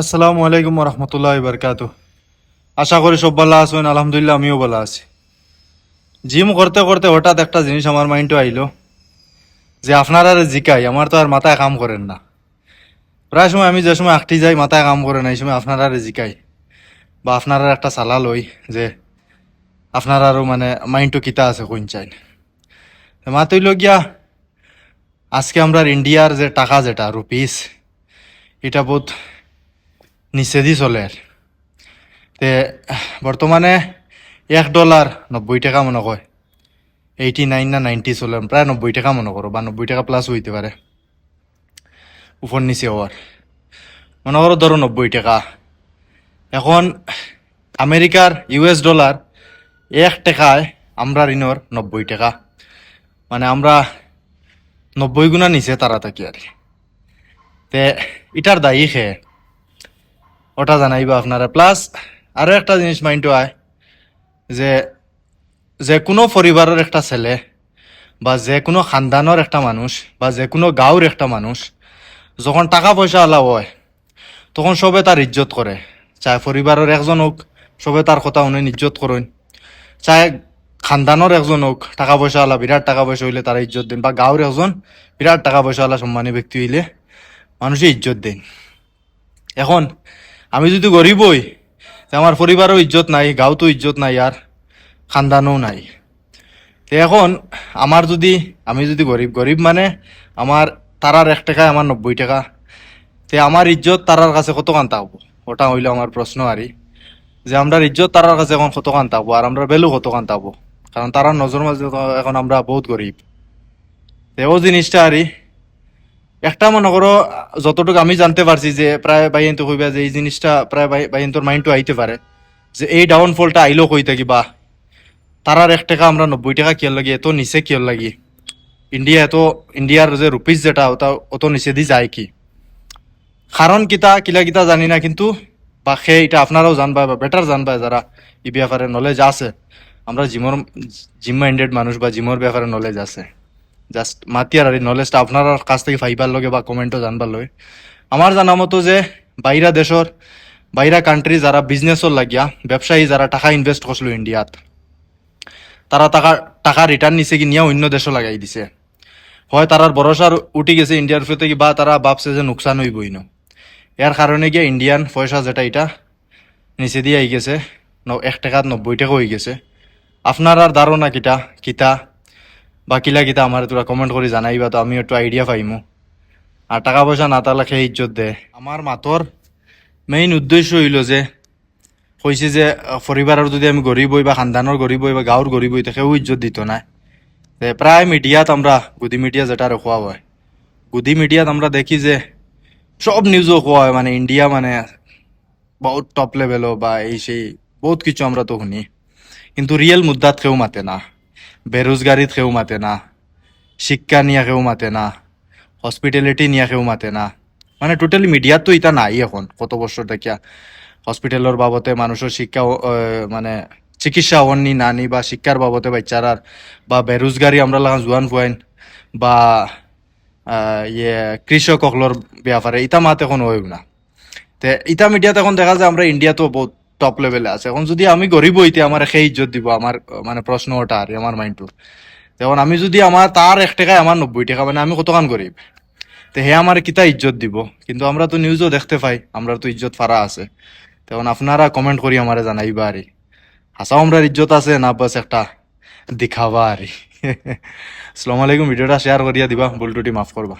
আসসালামু আলাইকুম রহমতুল্লাহ বরকাত আশা করি সব ভালো আছেন, আলহামদুলিল্লাহ আমিও ভালো আছি। জিম করতে করতে হঠাৎ একটা জিনিস আমার মাইন্ডে আইলো, যে আপনারা জিকাই, আমার তো আর মাথায় কাম করেন না। প্রায় সময় আমি যে সময় আঁকটি যাই, মাথায় কাম করে না, এই সময় আপনারা জিকাই। বা আপনারা একটা সালা লই যে আপনার আরও মানে মাইন্ডটো কিতা আছে কোন চাই মা তৈল গিয়া, আজকে আমরা ইন্ডিয়ার যে টাকা যেটা রুপিস এটা বহুত নিচেদি চলে আর তে বর্তমানে এক ডলার নব্বই টাকা মনে কয়। এইটি নাইন না নাইনটি চলে প্রায় নব্বই টাকা মনে করো বা নব্বই টাকা প্লাস হইতে পারে উপর নিচে হওয়ার মনে করো ধরো নব্বই টাকা। এখন আমেরিকার ইউএস ডলার এক টাকায় আমরা ঋণর নব্বই টাকা। মানে আমরা নব্বই গুণা নিচে তারা থাকি আর তে ইটার দায়ী খেয়ে ওটা জানাইবা আপনারা। প্লাস আরও একটা জিনিস মাইন্ডটো আয়, যে যে কোনো পরিবারের একটা ছেলে বা যে কোনো খানদানের একটা মানুষ বা যে কোনো গাঁওর একটা মানুষ যখন টাকা পয়সা আলা হয়, তখন সবে তার ইজ্জত করে চাই পরিবারের একজন হোক সবে তার কথা উনি ইজ্জত করেন চাই খানদানের একজন হোক টাকা পয়সা আলা বিরাট টাকা পয়সা হইলে তারা ইজ্জত দেন। বা গাঁওর একজন বিরাট টাকা পয়সা আলা সম্মানী ব্যক্তি হইলে মানুষে ইজ্জত দেন। এখন আমি যদি গরিব হই আমার পরিবারও ইজ্জত নাই গাঁও তো ইজ্জত নাই, আর খানদানও নাই। এখন আমার যদি, আমি যদি গরিব গরিব মানে আমার তারার এক টাকায় আমার নব্বই টাকা। তে আমার ইজ্জত তারার কাছে কত কান থাকব ওটা হইল আমার প্রশ্ন আরই। যে আমরা ইজ্জত তারার কাছে এখন কত কান থাকব আর আমরা বেলু কত কান থাকব কারণ তারার নজর মাঝে এখন আমরা বহুত গরিব। তে ও জিনিসটা আরই একটা মনে করো, যতটুকু আমি জানতে পারছি যে প্রায় বাইন তো কইবা যে এই জিনিসটা প্রায় বাইন তোর মাইন্ডও আইতে পারে। যে এই ডাউনফলটা আইলো কই থাকি বা তারার এক টাকা আমরা নব্বই টাকা কিয়ার লাগি, এত নিচে কিয়ার লাগি। ইন্ডিয়া এত ইন্ডিয়ার যে রুপিস যেটা, ওটা, অত নিচে দি যায় কি? কারণ কিতা কিলা কিতা জানি না, কিন্তু বা সে এটা আপনারাও জানবা বা বেটার জানবা যারা এই ব্যাপারে নলেজ আছে। আমরা জিমর জিম মাইন্ডেড মানুষ বা জিমর ব্যাপারে নলেজ আছে। জাস্ট মাতিয়ার আর নলেজটা আপনার কাছ থেকে ফাইবার লগে বা কমেন্টও জানবার লগে। আমার জানা মতো যে, বাইরা দেশর বাইরা কান্ট্রি যারা বিজনেসর লাগিয়া, ব্যবসায়ী যারা টাকা ইনভেস্ট করছিল ইন্ডিয়াত তারা টাকা টাকা রিটার্ন নিছে কি নিয়ে অন্য দেশও লাগাই দিছে। হয় তারার ভরসার উঠি গেছে ইন্ডিয়ার ফিরতে কি বা তারা ভাবছে যে নোকসান হইবই না এর কারণে গিয়ে ইন্ডিয়ান পয়সা যেটা এটা নিচে দিয়ে আই গেছে এক টাকাত নব্বই টাকা হয়ে গেছে। আপনার আর ধারণা কিটা কিতা বা কিলা কিতা আমার তোরা কমেন্ট করে জানাইবা তো আমি একটু আইডিয়া পাইমু। আর টাকা পয়সা না তাহলে খেয়ে ইজ্জত দে। আমার মাতর মেইন উদ্দেশ্য হইল যে কইছে যে পরিবারের যদি আমি গরিব হই বা খানদানের গরিব হই বা গাঁৱৰ গরিব হই তাকেও ইজ্জত দিত না। প্রায় মিডিয়াত আমরা গুদি মিডিয়া যেটা রখোয়া হয় গুদি মিডিয়াত আমরা দেখি যে সব নিউজও কোয়া হয় মানে ইন্ডিয়া মানে বহুত টপ লেভেলও বা এই সেই বহুত কিছু আমরা তো শুনি। কিন্তু রিয়েল মুদ্রাত কেউ মাতে না। বেরোজগারিত কেউ মাতে না, শিক্ষা নিয়ে কেউ মাতে না হসপিটালিটি নিয়ে কেউ মাতে না। মানে টোটালি মিডিয়াত তো এটা নাই এখন, কত বছর দেখিয়া। হসপিটালের বাবতে মানুষের শিক্ষা মানে চিকিৎসা অন্যি নানি বা শিক্ষার বাবতে বাচ্চারার বা বেরোজগারি আমরা লাগা জোয়ান ফুয়াইন বা ইয়ে কৃষক সকলের ব্যাপারে ইটা মাত এখন হইব না। তে ইটা মিডিয়াতে এখন দেখা যায় আমরা ইন্ডিয়াতো বহুত টপ লেভেলে আছে। এখন যদি আমি গরিব হইতে আমার সেই ইজ্জত দিব আমার মানে প্রশ্ন ওটা আর আমার মাইন্ডটোর যেমন আমি যদি আমার তার এক টাকায় আমার নব্বই টাকা মানে আমি কতখান গরিব তো হে আমার কিতা ইজ্জত দিব। কিন্তু আমরা তো নিউজও দেখতে পাই আমরা তো ইজ্জত ফারা আছে। তখন আপনারা কমেন্ট করি আমারে জানাইবা আরে হাসাও আমরা ইজ্জত আছে না বাস একটা দেখাবা আরে আসসালামু আলাইকুম ভিডিওটা শেয়ার করিয়া দিবা ভুল টুটি মাফ করবা